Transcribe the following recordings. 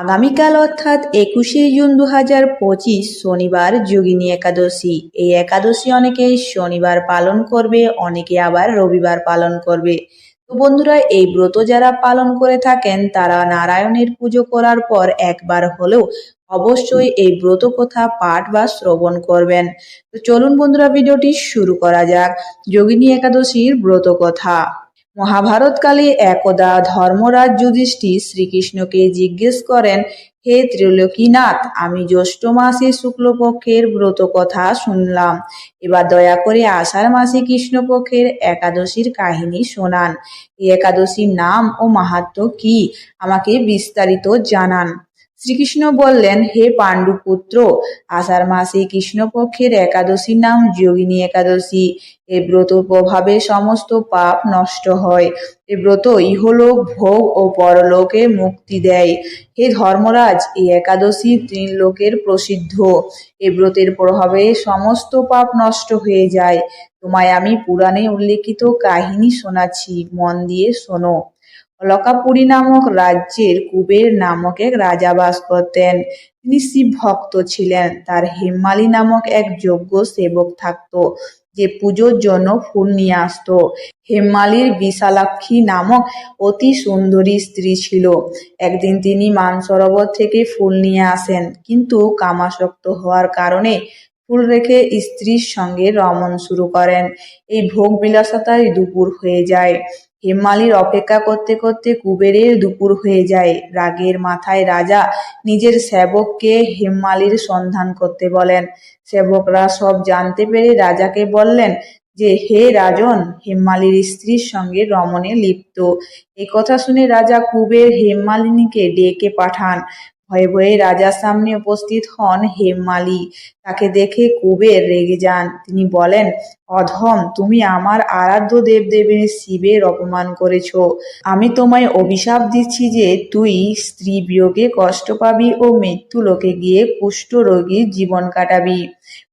আগামীকাল অর্থাৎ একুশে জুন দু হাজার পঁচিশ শনিবার যোগিনী একাদশী। এই একাদশী অনেকেই শনিবার পালন করবে, অনেকে আবার রবিবার পালন করবে। তো বন্ধুরা, এই ব্রত যারা পালন করে থাকেন, তারা নারায়ণের পুজো করার পর একবার হলেও অবশ্যই এই ব্রত কথা পাঠ বা শ্রবণ করবেন। তো চলুন বন্ধুরা, ভিডিওটি শুরু করা যাক। যোগিনী একাদশীর ব্রত কথা মহাভারতকালে একদা ধর্মরাজ যুধিষ্ঠির শ্রীকৃষ্ণকে জিজ্ঞেস করেন, হে ত্রিলোকীনাথ, আমি জ্যৈষ্ঠ মাসে শুক্লপক্ষের ব্রত কথা শুনলাম। এবার দয়া করে আষাঢ় মাসে কৃষ্ণপক্ষের একাদশীর কাহিনী শোনান। এই একাদশীর নাম ও মাহাত্ম কি? আমাকে বিস্তারিত জানান। শ্রীকৃষ্ণ বললেন, হে পাণ্ডুপুত্র, আষাঢ় মাসে কৃষ্ণপক্ষের একাদশীর নাম যোগিনী একাদশী। এ ব্রত প্রভাবে সমস্ত পাপ নষ্ট হয়। এ ব্রত ইহলোক, ভোগ ও পরলোকে মুক্তি দেয়। হে ধর্মরাজ, এই একাদশী তিন লোকের প্রসিদ্ধ। এ ব্রতের প্রভাবে সমস্ত পাপ নষ্ট হয়ে যায়। তোমায় আমি পুরাণে উল্লেখিত কাহিনী শোনাচ্ছি, মন দিয়ে শোনো। অলকাপুরী নামক রাজ্যের কুবের নামক এক রাজা বাস করতেন। তিনি শিব ভক্ত ছিলেন। তার হেমালি নামক এক যোগ্য সেবক থাকত, যে পুজোর জন্য ফুল নিয়ে আসতো। হেমালির বিশালাক্ষী নামক অতি সুন্দরী স্ত্রী ছিল। একদিন তিনি মানসরোবর থেকে ফুল নিয়ে আসেন, কিন্তু কামাসক্ত হওয়ার কারণে ফুল রেখে স্ত্রীর সঙ্গে রমণ শুরু করেন। এই ভোগ বিলাসতায় দুপুর হয়ে যায়। হেমালির অপেক্ষা করতে করতে কুবেরের দুপুর হয়ে যায়। রাগের মাথায় রাজা নিজের সেবককে হেমালির সন্ধান করতে বলেন। সেবকরা সব জানতে পেরে রাজাকে বললেন যে, হে রাজন হেমালির স্ত্রীর সঙ্গে রমণে লিপ্ত। এ কথা শুনে রাজা কুবের হেমালিনীকে ডেকে পাঠান। ভয়ে ভয়ে রাজার সামনে উপস্থিত হন হেমমালি। তাকে দেখে কুবের রেগে যান। তিনি বলেন, অধম, তুমি আমার আরাধ্য দেবদেবীর শিবের অপমান করেছ। আমি তোমায় অভিশাপ দিচ্ছি যে তুই স্ত্রী বিয়োগে কষ্ট পাবি ও মৃত্যু লোকে গিয়ে কুষ্ঠ রোগীর জীবন কাটাবি।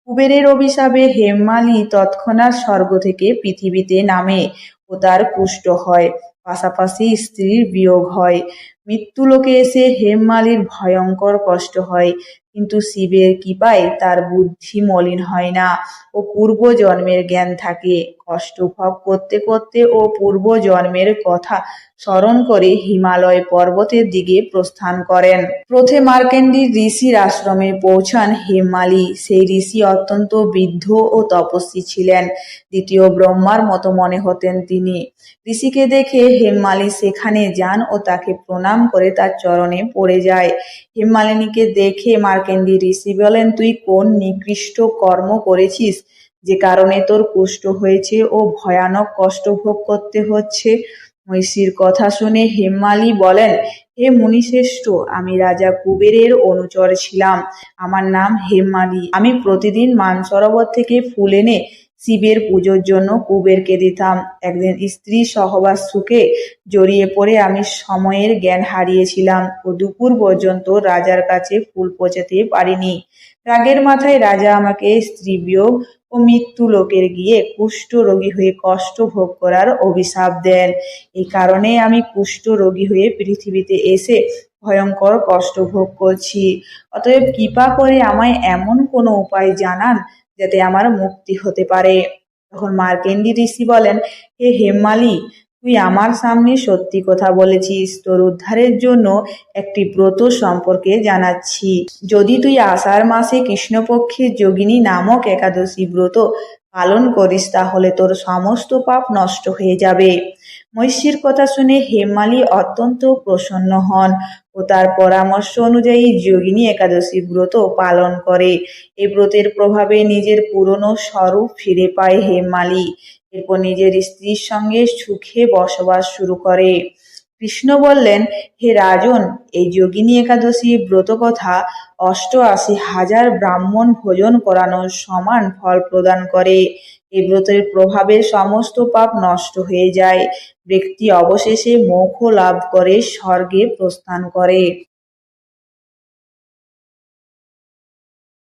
কুবেরের অভিশাপে হেমমালি তৎক্ষণাৎ স্বর্গ থেকে পৃথিবীতে নামে ও তার কুষ্ঠ হয়। পাশাপাশি স্ত্রীর বিয়োগ হয়। মৃত্যুলোকে এসে হেমমালির ভয়ঙ্কর কষ্ট হয়, কিন্তু শিবের কৃপায় তার বুদ্ধি মলিন হয় না ও পূর্ব জন্মের জ্ঞান থাকে। কষ্ট ভোগ করতে করতে ও পূর্ব জন্মের কথা স্মরণ করে হিমালয় পর্বতের দিকে প্রস্থান করেন। প্রথে মার্কেন্ডির ঋষির আশ্রমে পৌঁছান হেমালি। সেই ঋষি অত্যন্ত বৃদ্ধ ও তপস্বী ছিলেন। দ্বিতীয় ব্রহ্মার মতো মনে হতেন তিনি। ঋষিকে দেখে হেমমালি সেখানে যান ও তাকে প্রণাম করে তার চরণে পড়ে যায়। হেমমালিনীকে দেখে মার্কেন্ডি ঋষি বলেন, তুই কোন নিকৃষ্ট কর্ম করেছিস? যে কারণে তোর কুষ্ঠ হয়েছে ও ভয়ানক কষ্ট ভোগ করতে হচ্ছে। মহিষীর কথা শুনে হেমমালি বলেন, হে মুনিশ্রেষ্ঠ, আমি রাজা কুবেরের অনুচর ছিলাম। আমার নাম হেমালি আমি প্রতিদিন মানসরোবর থেকে ফুল এনে শিবের পুজোর জন্য কুবেরকে দিতাম। একদিন স্ত্রী সহবাস সুখে জড়িয়ে পড়ে আমি সময়ের জ্ঞান হারিয়েছিলাম ও দুপুর পর্যন্ত রাজার কাছে ফুল পৌঁছাতে পারিনি। রাগের মাথায় রাজা আমাকে স্ত্রী বিয়োগ ও মৃত্যু লোকের গিয়ে কুষ্ঠ রোগী হয়ে কষ্ট ভোগ করার অভিশাপ দেন। এই কারণে আমি কুষ্ঠ রোগী হয়ে পৃথিবীতে এসে ভয়ঙ্কর কষ্ট ভোগ করছি। অতএব কৃপা করে আমায় এমন কোনো উপায় জানান যাতে আমার মুক্তি হতে পারে। তখন মার্কেন্ডি ঋষি বলেন, হে হেমালি তুই আমার সামনে সত্যি কথা বলেছিস। তোর উদ্ধারের জন্য একটি ব্রত সম্পর্কে জানাচ্ছি। যদি তুই আষাঢ় মাসে কৃষ্ণপক্ষের যোগিনী নামক একাদশী ব্রত পালন করিস, তাহলে তোর সমস্ত পাপ নষ্ট হয়ে যাবে। মহিষীর কথা শুনে হেমালি অত্যন্ত প্রসন্ন হন ও তার পরামর্শ অনুযায়ী যোগিনী একাদশী ব্রত পালন করে। এই ব্রতের প্রভাবে নিজের পুরনো স্বরূপ ফিরে পায় হেমালি। এরপর নিজের স্ত্রীর সঙ্গে সুখে বসবাস শুরু করে। কৃষ্ণ বললেন, হে রাজন, এই যোগিনী একাদশী ব্রত কথা অষ্টআশি হাজার ব্রাহ্মণ ভোজন করানোর সমান ফল প্রদান করে। এই ব্রতের প্রভাবে সমস্ত পাপ নষ্ট হয়ে যায়। ব্যক্তি অবশেষে মোক্ষ লাভ করে, স্বর্গে প্রস্থান করে।